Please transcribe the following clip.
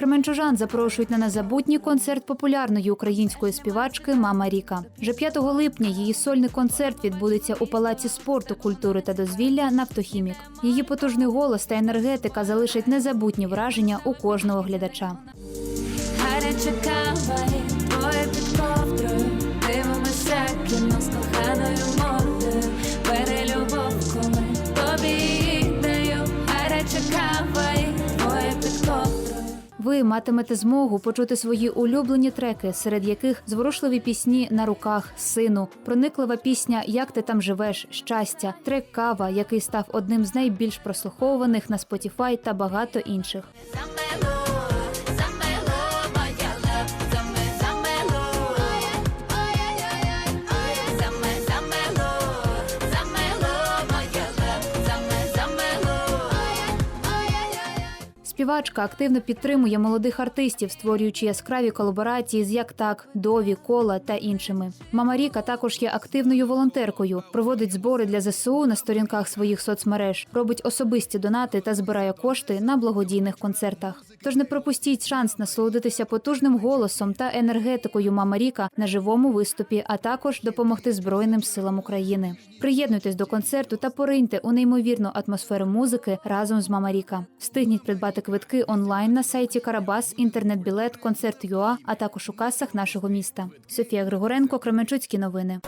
Кременчужан запрошують на незабутній концерт популярної української співачки Мама Ріка. Вже 5 липня її сольний концерт відбудеться у палаці спорту, культури та дозвілля Нафтохімік. Її потужний голос та енергетика залишать незабутні враження у кожного глядача. Ви матимете змогу почути свої улюблені треки, серед яких зворушливі пісні на руках, сину, прониклива пісня Як ти там живеш, щастя, трек кава, який став одним з найбільш прослухованих на Spotify та багато інших. Співачка активно підтримує молодих артистів, створюючи яскраві колаборації з як так, Дові, Кола та іншими. Мама Ріка також є активною волонтеркою, проводить збори для ЗСУ на сторінках своїх соцмереж, робить особисті донати та збирає кошти на благодійних концертах. Тож не пропустіть шанс насолодитися потужним голосом та енергетикою Мама Ріка на живому виступі, а також допомогти Збройним силам України. Приєднуйтесь до концерту та пориньте у неймовірну атмосферу музики разом з Мама Ріка. Встигніть придбати квитки онлайн на сайті Карабас, інтернет-білет, концерт ЮА, а також у касах нашого міста. Софія Григоренко, Кременчуцькі новини.